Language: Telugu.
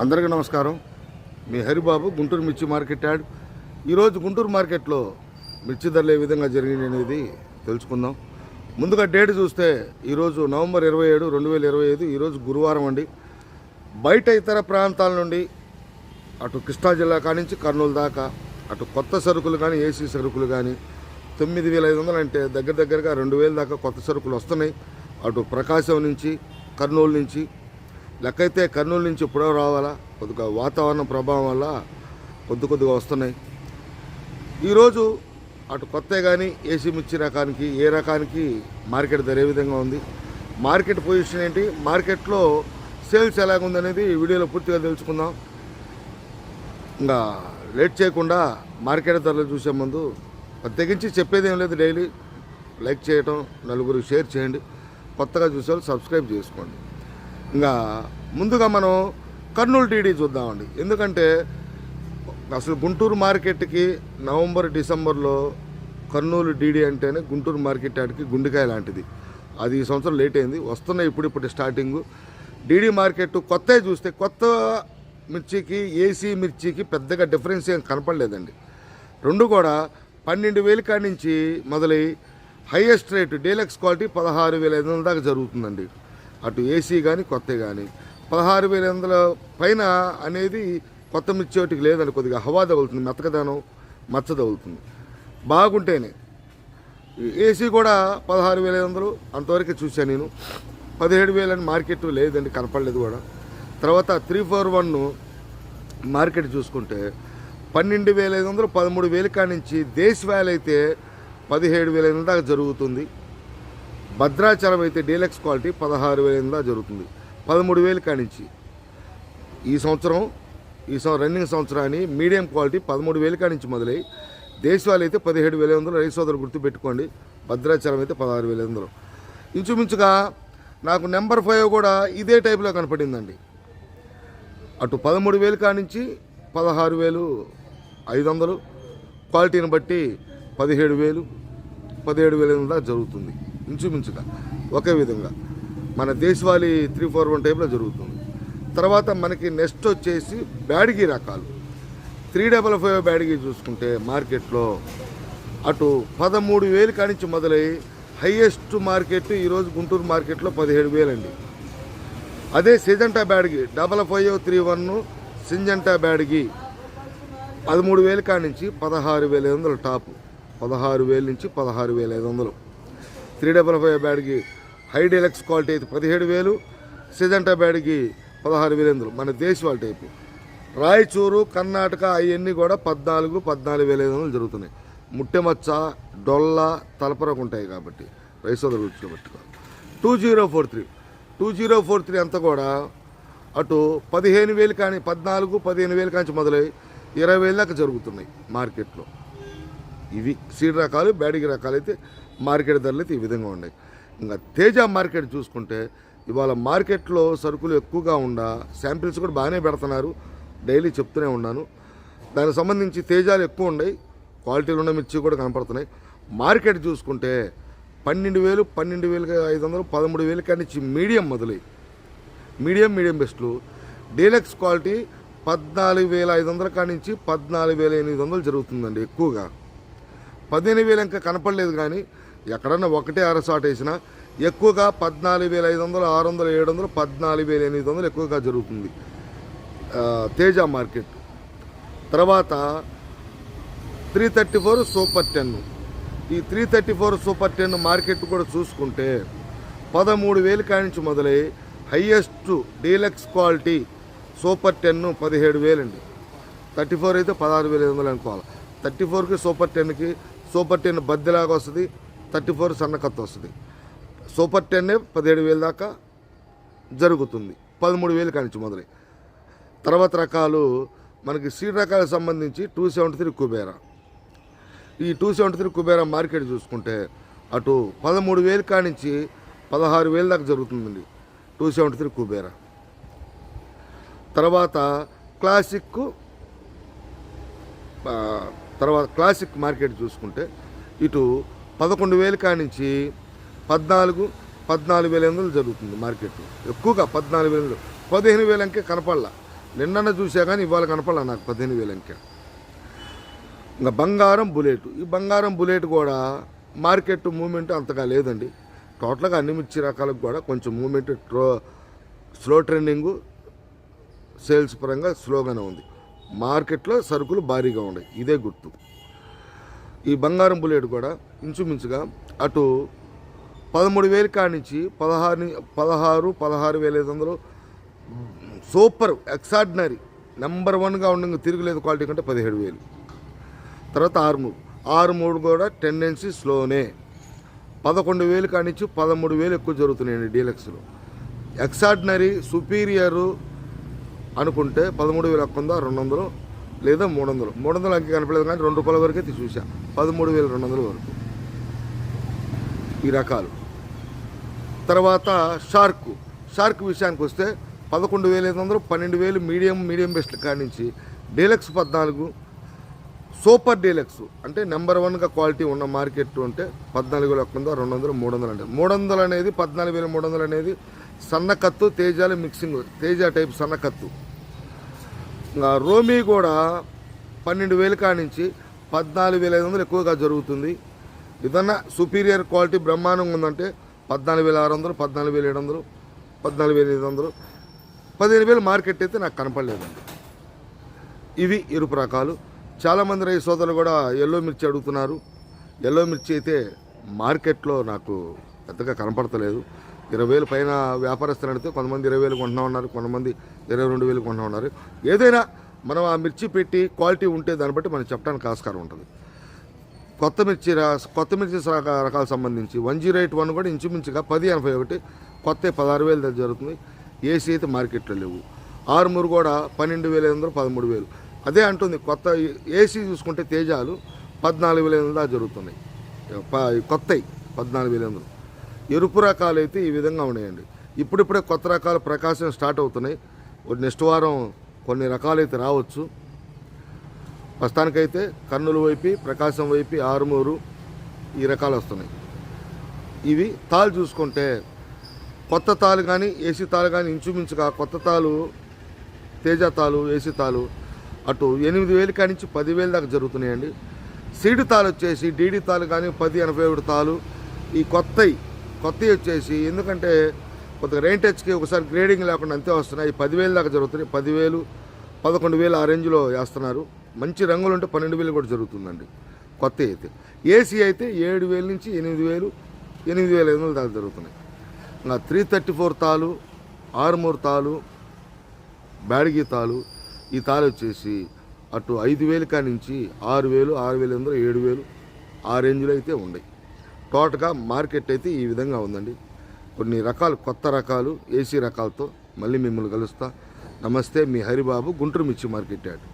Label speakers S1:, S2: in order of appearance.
S1: అందరికీ నమస్కారం. మీ హరిబాబు గుంటూరు మిర్చి మార్కెట్ యాడ్. ఈరోజు గుంటూరు మార్కెట్లో మిర్చి ధరలు ఏ విధంగా జరిగింది అనేది తెలుసుకుందాం. ముందుగా డేట్ చూస్తే ఈరోజు నవంబర్ ఇరవై ఏడు రెండు వేల ఇరవై ఐదు ఈరోజు గురువారం అండి. బయట ఇతర ప్రాంతాల నుండి అటు కృష్ణా జిల్లా కానించి కర్నూలు దాకా అటు కొత్త సరుకులు కానీ ఏసీ సరుకులు కానీ తొమ్మిది వేల ఐదు వందలు అంటే దగ్గర దగ్గరగా రెండు వేల దాకా కొత్త సరుకులు వస్తున్నాయి. అటు ప్రకాశం నుంచి కర్నూలు నుంచి లెక్కైతే కర్నూలు నుంచి ఎప్పుడో రావాలా? కొద్దిగా వాతావరణ ప్రభావం వల్ల కొద్ది కొద్దిగా వస్తున్నాయి. ఈరోజు అటు కొత్త కానీ ఏసీ మిర్చి రకానికి ఏ రకానికి మార్కెట్ ధర ఏ విధంగా ఉంది? మార్కెట్ పొజిషన్ ఏంటి? మార్కెట్లో సేల్స్ ఎలాగుందనేది ఈ వీడియోలో పూర్తిగా తెలుసుకుందాం. ఇంకా లేట్ చేయకుండా మార్కెట్ ధరలు చూసే ముందు ప్రత్యేకించి చెప్పేది లేదు డైలీ. లైక్ చేయటం నలుగురు షేర్ చేయండి. కొత్తగా చూసే వాళ్ళు సబ్స్క్రైబ్ చేసుకోండి. ఇంకా ముందుగా మనం కర్నూలు టీడీ చూద్దామండి. ఎందుకంటే అసలు గుంటూరు మార్కెట్కి నవంబర్ డిసెంబర్లో కర్నూలు డీడీ అంటేనే గుంటూరు మార్కెట్ ఆడికి గుండెకాయ లాంటిది. అది ఈ సంవత్సరం లేట్ అయింది. వస్తున్నాయి ఇప్పుడు ఇప్పుడు స్టార్టింగ్. డీడీ మార్కెట్ కొత్త చూస్తే కొత్త మిర్చికి ఏసీ మిర్చికి పెద్దగా డిఫరెన్స్ ఏం కనపడలేదండి. రెండు కూడా పన్నెండు వేల కాడి నుంచి మొదలై హైయెస్ట్ రేటు డీలక్స్ క్వాలిటీ పదహారు వేల ఐదు వందల దాకా జరుగుతుందండి. అటు ఏసీ కానీ కొత్త కానీ పదహారు వేల వందల పైన అనేది కొత్త మిర్చోటికి లేదని కొద్దిగా హవా తగులుతుంది మెత్తకదనం మచ్చ తగులుతుంది. బాగుంటేనే. ఏసీ కూడా పదహారు వేల ఐదు వందలు అంతవరకు చూశాను నేను. పదిహేడు వేలని మార్కెట్ లేదండి కనపడలేదు కూడా. తర్వాత త్రీ ఫోర్ వన్ మార్కెట్ చూసుకుంటే పన్నెండు వేల ఐదు వందలు పదమూడు వేల కానించి నుంచి దేశ్ అయితే పదిహేడు వేల ఎనిమిది దాకా జరుగుతుంది. భద్రాచలం అయితే డీలక్స్ క్వాలిటీ పదహారు వేల ఎనిమిది దాకా జరుగుతుంది. పదమూడు వేలు కానించి. నుంచి ఈ సంవత్సరం ఈ సంవత్సరం రన్నింగ్ సంవత్సరాన్ని మీడియం క్వాలిటీ పదమూడు వేల కానించి మొదలై దేశవాళీ అయితే పదిహేడు వేల వందలు రైతు సోదరు గుర్తుపెట్టుకోండి భద్రాచలం అయితే పదహారు వేల వందలు. ఇంచుమించుగా నాకు నెంబర్ ఫైవ్ కూడా ఇదే టైప్లో కనపడిందండి. అటు పదమూడు వేలు కానించి పదహారు వేలు ఐదు వందలు క్వాలిటీని బట్టి పదిహేడు వేలు పదిహేడు వేల వందల దాకా జరుగుతుంది. ఇంచుమించుగా ఒకే విధంగా. మన దేశవాళీ త్రీ ఫోర్ వన్ టైంలో జరుగుతుంది. తర్వాత మనకి నెక్స్ట్ వచ్చేసి బ్యాడిగి రకాలు. త్రీ డబల్ ఫైవ్ బ్యాడిగి చూసుకుంటే మార్కెట్లో అటు పదమూడు వేలు కానించి మొదలై హైయెస్ట్ మార్కెట్ ఈరోజు గుంటూరు మార్కెట్లో పదిహేడు వేలండి. అదే Syngenta Byadagi double five three one Syngenta Byadagi పదమూడు వేల కానించి పదహారు వేల ఐదు వందలు టాప్. పదహారు వేల నుంచి పదహారు వేల ఐదు వందలు. Three double five Byadagi high deluxe quality అయితే పదిహేడు వేలు సిజంటా బ్యాడ్కి పదహారు వేలు ఐదు మన దేశవాళ టైపు. రాయచూరు కర్ణాటక అవన్నీ కూడా పద్నాలుగు పద్నాలుగు వేల ఐదు వందలు జరుగుతున్నాయి. ముట్టెమచ్చ డొల్ల తలపరకు ఉంటాయి కాబట్టి రైసోదరు రుచిలో పెట్టుకో two zero four three. Two zero four three అంతా కూడా అటు పదిహేను వేలు కానీ పద్నాలుగు పదిహేను వేలు కాంచి మొదలై ఇరవై వేలు దాకా జరుగుతున్నాయి మార్కెట్లో. ఇవి సీడ్ రకాలు బ్యాడిగి రకాలు అయితే మార్కెట్ ధరలు అయితే ఈ విధంగా ఉన్నాయి. ఇంకా తేజ మార్కెట్ చూసుకుంటే ఇవాళ మార్కెట్లో సరుకులు ఎక్కువగా ఉండ శాంపిల్స్ కూడా బాగానే పెడుతున్నారు. డైలీ చెప్తూనే ఉన్నాను. దానికి సంబంధించి తేజాలు ఎక్కువ ఉన్నాయి. క్వాలిటీలు ఉన్న మిర్చి కూడా కనపడుతున్నాయి. మార్కెట్ చూసుకుంటే పన్నెండు వేలు పన్నెండు వేలు ఐదు వందలు పదమూడు వేలు కాడి మీడియం మొదలై మీడియం మీడియం బెస్ట్లు. డీలక్స్ క్వాలిటీ పద్నాలుగు వేల ఐదు వందల కానించి నుంచి పద్నాలుగు వేల ఎనిమిది వందలు జరుగుతుందండి ఎక్కువగా. పదిహేను వేలు ఇంకా కనపడలేదు కానీ ఎక్కడన్నా ఒకటే అరసాట్ వేసినా ఎక్కువగా పద్నాలుగు వేల ఐదు వందలు ఆరు వందలు ఏడు వందలు పద్నాలుగు వేల ఎనిమిది వందలు ఎక్కువగా జరుగుతుంది. తేజ మార్కెట్. తర్వాత three thirty four super ten. ఈ three thirty four super ten market కూడా చూసుకుంటే పదమూడు వేలు కానించి మొదలై highest deluxe quality super ten పదిహేడు వేలండి. థర్టీ ఫోర్ అయితే పదహారు వేల ఐదు వందలు అనుకోవాలి. థర్టీ ఫోర్కి సూపర్ టెన్కి సూపర్ టెన్ బద్దెలాగా వస్తుంది. థర్టీ ఫోర్ సన్నకత్త వస్తుంది. సూపర్ టెన్నే పదిహేడు వేలు దాకా జరుగుతుంది. పదమూడు వేలు కానించి మొదలై. తర్వాత రకాలు మనకి సీడ్ రకాలకు సంబంధించి టూ సెవెంటీ త్రీ కుబేరా. ఈ two seventy three Kubera market చూసుకుంటే అటు పదమూడు వేలు కానించి పదహారు వేలు దాకా జరుగుతుందండి. Two seventy three Kubera. తర్వాత క్లాసిక్ తర్వాత క్లాసిక్ మార్కెట్ చూసుకుంటే ఇటు పదకొండు వేలు కానించి పద్నాలుగు పద్నాలుగు వేల ఎనిమిది జరుగుతుంది మార్కెట్ ఎక్కువగా పద్నాలుగు వేల పదిహేను వేల అంకె కనపడలా. నిన్న చూసా కానీ ఇవాళ కనపడాల నాకు పదిహేను వేలు అంకె. ఇంకా బంగారం బుల్లెట్ ఈ బంగారం బుల్లెట్ కూడా మార్కెట్ మూమెంట్ అంతగా లేదండి. టోటల్గా అన్ని మిర్చి రకాలకు కూడా కొంచెం మూమెంట్ ట్రో స్లో ట్రెండింగ్ సేల్స్ పరంగా స్లోగానే ఉంది. మార్కెట్లో సరుకులు భారీగా ఉన్నాయి. ఇదే గుర్తు. ఈ బంగారం బుల్లెట్ కూడా ఇంచుమించుగా అటు పదమూడు వేలు కానించి పదహారు పదహారు పదహారు వేల ఐదు వందలు సూపర్ ఎక్సార్డినరీ నెంబర్ వన్గా ఉండగా తిరుగులేదు క్వాలిటీ కంటే పదిహేడు వేలు. తర్వాత ఆరు మూడు ఆరు మూడు కూడా టెండెన్సీ స్లోనే. పదకొండు వేలు కానించి పదమూడు వేలు ఎక్కువ జరుగుతున్నాయండి డీలక్స్లో. ఎక్సార్డినరీ సుపీరియరు అనుకుంటే పదమూడు వేల ఒక్క వంద రెండు వందలు లేదా మూడు వందలు. మూడు వందలు అంకె కనపడలేదు కానీ రెండు రూపాయల వరకు అయితే చూసా పదమూడు వేల రెండు వందల వరకు. ఈ రకాలు. తర్వాత షార్క్. షార్క్ విషయానికి వస్తే పదకొండు వేల ఐదు వందలు పన్నెండు వేలు మీడియం మీడియం బెస్ట్ కాడి నుంచి. డీలక్స్ పద్నాలుగు సూపర్ డీలక్స్ అంటే నెంబర్ వన్గా క్వాలిటీ ఉన్న మార్కెట్ ఉంటే పద్నాలుగు వేల ఒక్క రెండు వందలు మూడు వందలు అంటే. మూడు వందలు అనేది పద్నాలుగు వేల మూడు వందలు అనేది సన్నకత్తు తేజాలు మిక్సింగ్. తేజ టైప్ సన్నకత్తు రోమీ కూడా పన్నెండు వేల కానించి పద్నాలుగు వేల ఐదు వందలు ఎక్కువగా జరుగుతుంది. ఏదన్నా సుపీరియర్ క్వాలిటీ బ్రహ్మాండంగా ఉందంటే పద్నాలుగు వేల ఆరు వందలు పద్నాలుగు వేల ఏడు వందలు పద్నాలుగు వేల ఐదు వందలు. పదిహేను వేలు మార్కెట్ అయితే నాకు కనపడలేదండి. ఇవి ఎరుపు రకాలు. చాలామంది రైతు సోదరులు కూడా ఎల్లో మిర్చి అడుగుతున్నారు. ఎల్లో మిర్చి అయితే మార్కెట్లో నాకు పెద్దగా కనపడతలేదు. ఇరవై వేలు పైన వ్యాపారస్తులు అడిగితే కొంతమంది ఇరవై వేలు కొంటున్నా ఉన్నారు కొంతమంది ఇరవై రెండు వేలు కొంటున్నా ఉన్నారు. ఏదైనా మనం ఆ మిర్చి పెట్టి క్వాలిటీ ఉంటే దాన్ని బట్టి మనం చెప్పడానికి ఆస్కారం ఉంటుంది. కొత్త మిర్చి కొత్త మిర్చి రకాలకు సంబంధించి వన్ జీరో ఎయిట్ వన్ కూడా ఇంచుమించుగా పది ఎనభై ఒకటి కొత్త పదహారు వేలు దగ్గర జరుగుతుంది. ఏసీ అయితే మార్కెట్లో లేవు. ఆరుమూరు కూడా పన్నెండు వేల ఐదు వందలు పదమూడు వేలు. అదే అంటుంది కొత్త ఏసీ చూసుకుంటే తేజాలు పద్నాలుగు వేల ఐదు వందలు దాకా జరుగుతున్నాయి. ప- కొత్తవి పద్నాలుగు వేల వందలు. ఎరుపు రకాలు అయితే ఈ విధంగా ఉన్నాయండి. ఇప్పుడిప్పుడే కొత్త రకాలు ప్రకాశం స్టార్ట్ అవుతున్నాయి. నెక్స్ట్ వారం కొన్ని రకాలైతే రావచ్చు. ప్రస్తుతానికైతే కర్నూలు వైపు ప్రకాశం వైపు ఆరుమూరు ఈ రకాలు వస్తున్నాయి. ఇవి తాళ్ళు చూసుకుంటే కొత్త తాళ్ళు కానీ ఏసీ తాళ్ళు కానీ ఇంచుమించుగా కొత్త తాళ్ళు తేజ తాలు ఏసీ తాలు అటు ఎనిమిది వేలు కాడి నుంచి పదివేలు దాకా జరుగుతున్నాయండి. సీడి తాలు వచ్చేసి డీడీ తాలు కానీ పది ఎనభై ఒకటి తాలు ఈ కొత్తవి కొత్తవి వచ్చేసి ఎందుకంటే కొద్దిగా రెయిన్ టచ్కి ఒకసారి గ్రేడింగ్ లేకుండా అంతే వస్తున్నాయి. పదివేలు దాకా జరుగుతున్నాయి. పదివేలు పదకొండు వేలు ఆ రేంజ్లో వేస్తున్నారు. మంచి రంగులు ఉంటే పన్నెండు వేలు కూడా జరుగుతుందండి. కొత్త అయితే. ఏసీ అయితే ఏడు వేల నుంచి ఎనిమిది వేలు ఎనిమిది వేల ఐదు వందలు దాకా జరుగుతున్నాయి. ఇంకా త్రీ థర్టీ ఫోర్ తాలు ఆరుమూరు తాలు బ్యాడిగి తాలు ఈ తాలు వచ్చేసి అటు ఐదు వేలు కానించి ఆరు వేలు ఆరు వేల ఎనిమిది ఏడు వేలు ఆ రేంజ్లో అయితే ఉన్నాయి. టోటల్గా మార్కెట్ అయితే ఈ విధంగా ఉందండి. కొన్ని రకాలు కొత్త రకాలు ఏసీ రకాలతో మళ్ళీ మిమ్మల్ని కలుస్తా. నమస్తే మీ హరిబాబు గుంటూరు మిర్చి మార్కెట్ యార్డ్.